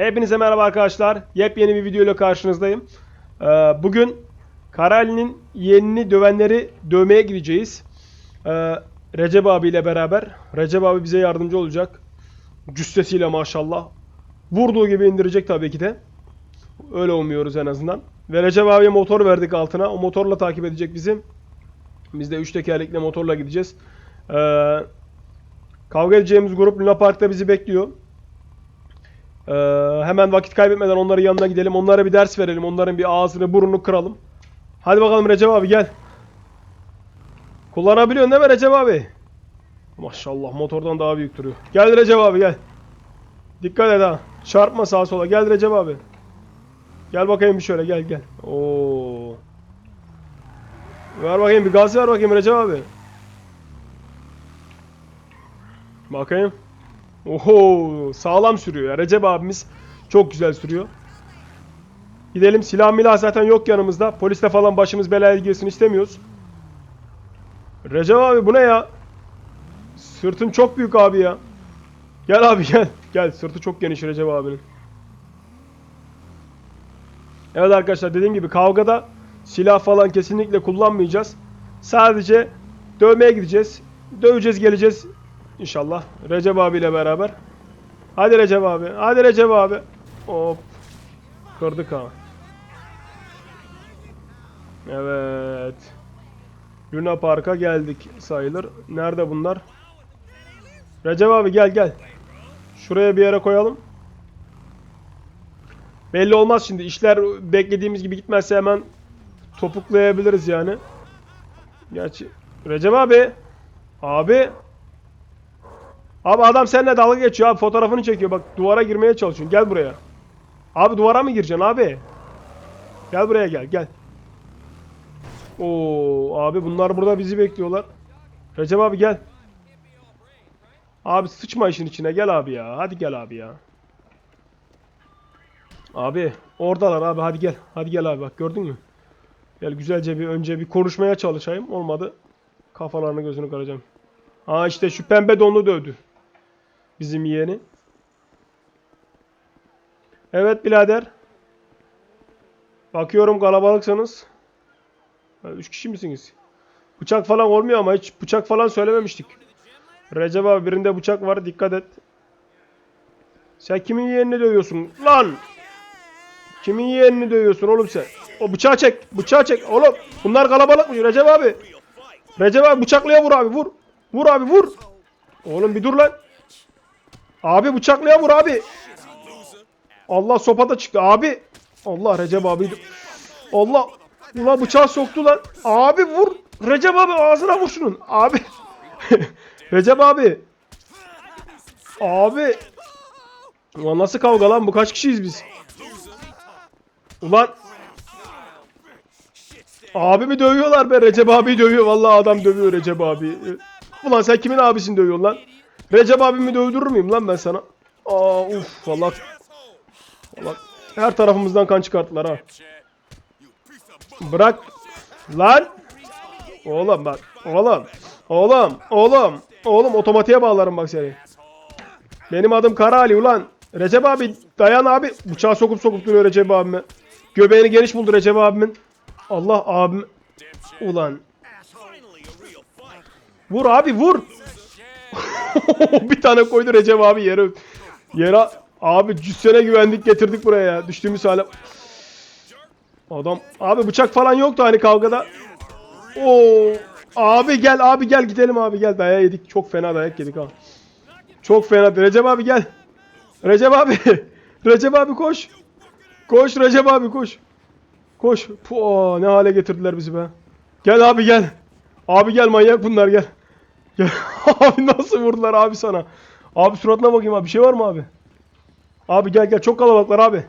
Hepinize merhaba arkadaşlar. Yepyeni bir video ile karşınızdayım. Ee, bugün Karali'nin yeğenini dövenleri dövmeye gideceğiz. Ee, Recep abiyle beraber. Recep abi bize yardımcı olacak. Cüssesiyle maşallah. Vurduğu gibi indirecek tabii ki de. Öyle umuyoruz en azından. Ve Recep abiye motor verdik altına. O motorla takip edecek bizi. Biz de 3 tekerlekli motorla gideceğiz. Ee, kavga edeceğimiz grup Luna Park'ta bizi bekliyor. Ee, hemen vakit kaybetmeden onların yanına gidelim. Onlara bir ders verelim. Onların bir ağzını burnunu kıralım. Hadi bakalım Recep abi gel. Kullanabiliyorsun değil mi Recep abi? Maşallah motordan daha büyük duruyor. Gel Recep abi gel. Dikkat et ha. Çarpma sağa sola. Gel Recep abi. Gel bakayım bir şöyle gel gel. Oo. Ver bakayım bir gaz ver bakayım Recep abi. Bakayım. Oho sağlam sürüyor ya. Recep abimiz çok güzel sürüyor. Gidelim silah milah zaten yok yanımızda. Polisle falan başımız belaya girsin istemiyoruz. Recep abi bu ne ya? Sırtın çok büyük abi ya. Gel abi gel. Gel sırtı çok geniş Recep abinin. Evet arkadaşlar dediğim gibi kavgada silah falan kesinlikle kullanmayacağız. Sadece dövmeye gideceğiz. Döveceğiz geleceğiz. İnşallah. Recep abiyle beraber. Hadi Recep abi. Hadi Recep abi. Hop. Kırdık ha. Evet. Luna Park'a geldik sayılır. Nerede bunlar? Recep abi gel gel. Şuraya bir yere koyalım. Belli olmaz şimdi. İşler beklediğimiz gibi gitmezse hemen topuklayabiliriz yani. Gerçi Recep abi. Abi. Abi adam seninle dalga geçiyor abi fotoğrafını çekiyor bak duvara girmeye çalışıyorsun gel buraya. Abi duvara mı gireceksin abi? Gel buraya gel gel. Oo abi bunlar burada bizi bekliyorlar. Recep abi gel. Abi sıçma işin içine gel abi ya. Hadi gel abi ya. Abi oradalar abi hadi gel. Hadi gel abi bak gördün mü? Gel güzelce bir önce bir konuşmaya çalışayım. Olmadı. Kafalarını gözünü kıracağım. Aa işte şu pembe donlu dövdü. Bizim yeğeni. Evet birader. Bakıyorum kalabalıksanız. Ha, Üç kişi misiniz? Bıçak falan olmuyor ama hiç bıçak falan söylememiştik. Recep abi birinde bıçak var dikkat et. Sen kimin yeğenini dövüyorsun lan? Kimin yeğenini dövüyorsun oğlum sen? O bıçağı çek. Bıçağı çek oğlum. Bunlar kalabalık mı? Recep abi. Recep abi bıçaklıya vur abi vur. Vur abi vur. Oğlum bir dur lan. Abi bıçaklıya vur abi. Allah sopada çıktı abi. Allah Recep abi. Allah. Ulan bıçağı soktu lan. Abi vur. Recep abi ağzına vur şunun. Abi. Recep abi. Abi. Ulan nasıl kavga lan bu kaç kişiyiz biz? Ulan. Abimi dövüyorlar be Recep abi dövüyor. Vallahi adam dövüyor Recep abi. Ulan sen kimin abisini dövüyorsun lan? Recep abimi dövdürür müyüm lan ben sana? Aa uf valla. Valla her tarafımızdan kan çıkarttılar ha. Bırak. Lan. Oğlum bak. Oğlum. Oğlum. Oğlum. Oğlum otomatiğe bağlarım bak seni. Benim adım Kara Ali ulan. Recep abi dayan abi. Bıçağı sokup sokup duruyor Recep abime. Göbeğini geniş buldu Recep abimin. Allah abim. Ulan. Vur abi vur. bir tane koydu Recep abi yere. Yere abi cüssene güvendik getirdik buraya ya. Düştüğümüz hale. Adam abi bıçak falan yoktu hani kavgada. Oo abi gel abi gel gidelim abi gel dayak yedik. Çok fena dayak yedik ha. Çok fena. Recep abi gel. Recep abi. Recep abi koş. Koş Recep abi koş. Koş. Puh, ne hale getirdiler bizi be. Gel abi gel. Abi gel manyak bunlar gel. Gel. abi nasıl vurdular abi sana? Abi suratına bakayım abi. Bir şey var mı abi? Abi gel gel. Çok kalabalıklar abi.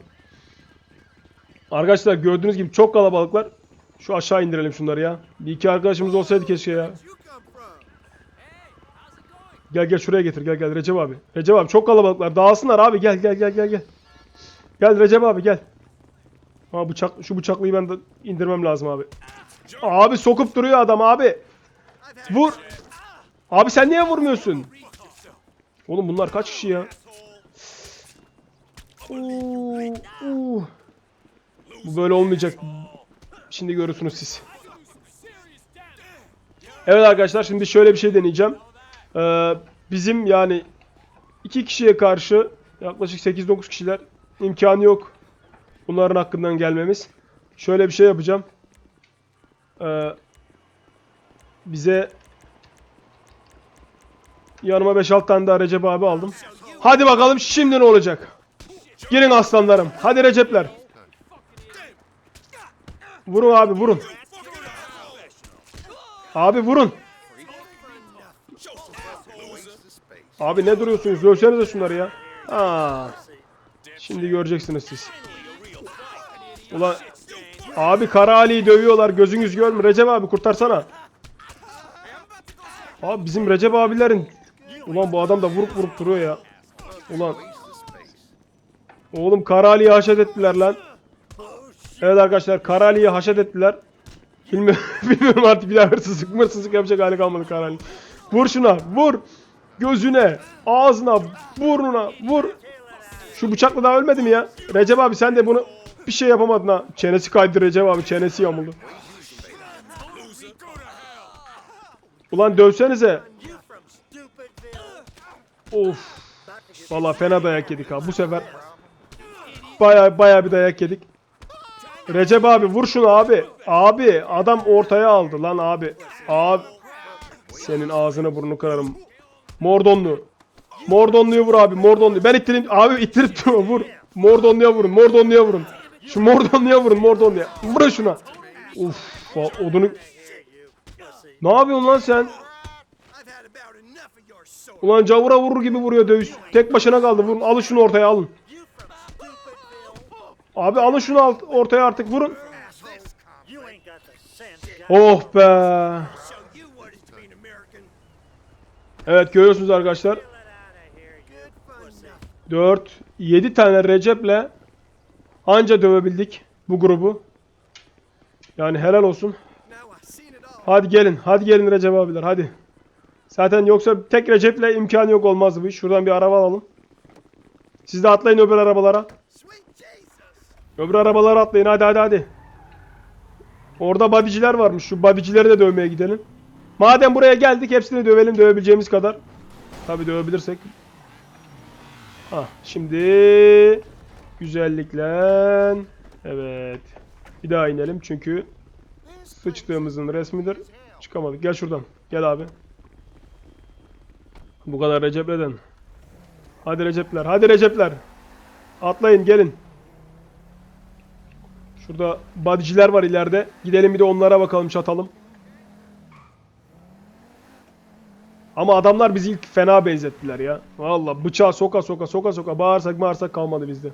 Arkadaşlar gördüğünüz gibi çok kalabalıklar. Şu aşağı indirelim şunları ya. Bir iki arkadaşımız olsaydı keşke ya. Gel gel şuraya getir. Gel gel Recep abi. Recep abi çok kalabalıklar. Dağılsınlar abi. Gel gel gel gel gel. Gel Recep abi gel. Ha bıçak şu bıçaklıyı ben de indirmem lazım abi. Abi sokup duruyor adam abi. Vur. Abi sen niye vurmuyorsun? Oğlum bunlar kaç kişi ya? Oo, oo. Bu böyle olmayacak. Şimdi görürsünüz siz. Evet arkadaşlar şimdi şöyle bir şey deneyeceğim. Ee, bizim yani iki kişiye karşı yaklaşık 8-9 kişiler imkanı yok. Bunların hakkından gelmemiz. Şöyle bir şey yapacağım. Ee, bize yanıma 5-6 tane daha Recep abi aldım. Hadi bakalım şimdi ne olacak? Girin aslanlarım. Hadi Recepler. Vurun abi vurun. Abi vurun. Abi ne duruyorsunuz? Dövsenize şunları ya. Aa. Şimdi göreceksiniz siz. Ulan abi Kara Ali'yi dövüyorlar. Gözünüz görmüyor. Recep abi kurtarsana. Abi bizim Recep abilerin Ulan bu adam da vurup vurup duruyor ya. Ulan. Oğlum Kara Ali'yi haşet ettiler lan. Evet arkadaşlar Kara Ali'yi haşet ettiler. Bilmiyorum, bilmiyorum artık bir daha hırsızlık mırsızlık yapacak hali kalmadı Kara Ali. Vur şuna vur. Gözüne, ağzına, burnuna vur. Şu bıçakla daha ölmedi mi ya? Recep abi sen de bunu bir şey yapamadın ha. Çenesi kaydı Recep abi çenesi yamuldu. Ulan dövsenize. Of. Valla fena dayak yedik ha. Bu sefer baya baya bir dayak yedik. Recep abi vur şunu abi. Abi adam ortaya aldı lan abi. Abi. Senin ağzını burnunu kırarım. Mordonlu. Mordonlu'yu vur abi. Mordonlu. Ben ittireyim. Abi ittirip durma vur. Mordonlu'ya vurun. Mordonlu'ya vurun. Şu Mordonlu'ya vurun. Mordonlu'ya. Vur şuna. Uf. Odunu. Ne yapıyorsun lan sen? Ulan cavura vurur gibi vuruyor dövüş. Tek başına kaldı. Vurun. Alın şunu ortaya alın. Abi alın şunu alt- ortaya artık vurun. Oh be. Evet görüyorsunuz arkadaşlar. Get out of here, you pussy. 4, 7 tane Recep'le anca dövebildik bu grubu. Yani helal olsun. Hadi gelin. Hadi gelin Recep abiler hadi. Zaten yoksa tek Recep'le imkanı yok olmazdı bu iş. Şuradan bir araba alalım. Siz de atlayın öbür arabalara. Öbür arabalara atlayın hadi hadi hadi. Orada badiciler varmış. Şu badicileri de dövmeye gidelim. Madem buraya geldik hepsini dövelim dövebileceğimiz kadar. Tabi dövebilirsek. Ha şimdi güzellikle evet. Bir daha inelim çünkü sıçtığımızın resmidir. Çıkamadık. Gel şuradan. Gel abi. Bu kadar Recep'leden. Hadi Recep'ler. Hadi Recep'ler. Atlayın gelin. Şurada badiciler var ileride. Gidelim bir de onlara bakalım çatalım. Ama adamlar bizi ilk fena benzettiler ya. Valla bıçağı soka soka soka soka bağırsak bağırsak kalmadı bizde.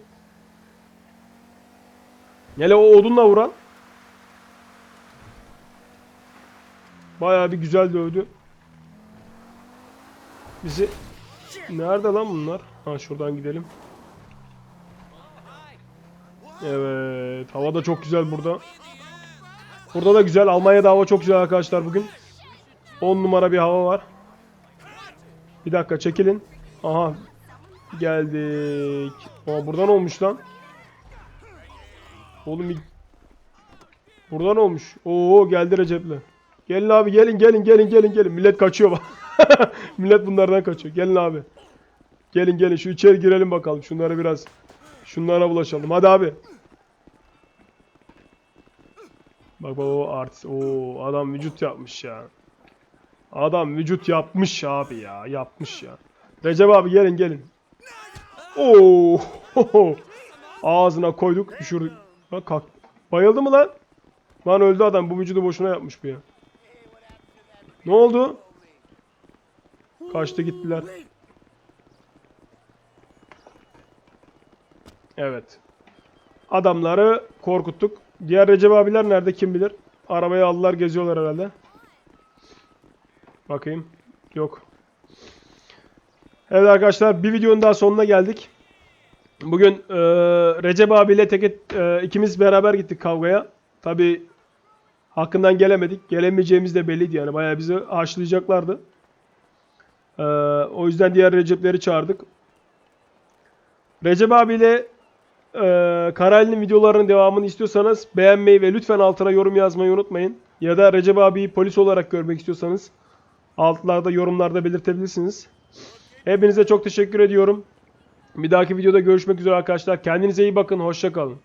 Hele o odunla vuran. Bayağı bir güzel dövdü. Bizi... Nerede lan bunlar? Ha şuradan gidelim. Evet. Hava da çok güzel burada. Burada da güzel. Almanya'da hava çok güzel arkadaşlar bugün. 10 numara bir hava var. Bir dakika çekilin. Aha. Geldik. Aa buradan olmuş lan. Oğlum ilk- Buradan olmuş. Oo geldi Recep'le. Gelin abi gelin gelin gelin gelin gelin. Millet kaçıyor bak. Millet bunlardan kaçıyor. Gelin abi. Gelin gelin şu içeri girelim bakalım. Şunları biraz şunlara bulaşalım. Hadi abi. Bak bak o artist. Oo adam vücut yapmış ya. Adam vücut yapmış abi ya. Yapmış ya. Recep abi gelin gelin. Oo. Ağzına koyduk düşürdük. Ha, kalk. Bayıldı mı lan? Lan öldü adam. Bu vücudu boşuna yapmış bu ya. Ne oldu? Kaçtı gittiler. Evet. Adamları korkuttuk. Diğer Recep abiler nerede kim bilir? Arabayı aldılar geziyorlar herhalde. Bakayım. Yok. Evet arkadaşlar bir videonun daha sonuna geldik. Bugün eee Recep abiyle tek e, ikimiz beraber gittik kavgaya. Tabi hakkından gelemedik. Gelemeyeceğimiz de belliydi yani. Bayağı bizi haşlayacaklardı. Eee, o yüzden diğer Recep'leri çağırdık. Recep abiyle e, Karali'nin videolarının devamını istiyorsanız beğenmeyi ve lütfen altına yorum yazmayı unutmayın. Ya da Recep abiyi polis olarak görmek istiyorsanız altlarda yorumlarda belirtebilirsiniz. Hepinize çok teşekkür ediyorum. Bir dahaki videoda görüşmek üzere arkadaşlar. Kendinize iyi bakın. Hoşça kalın.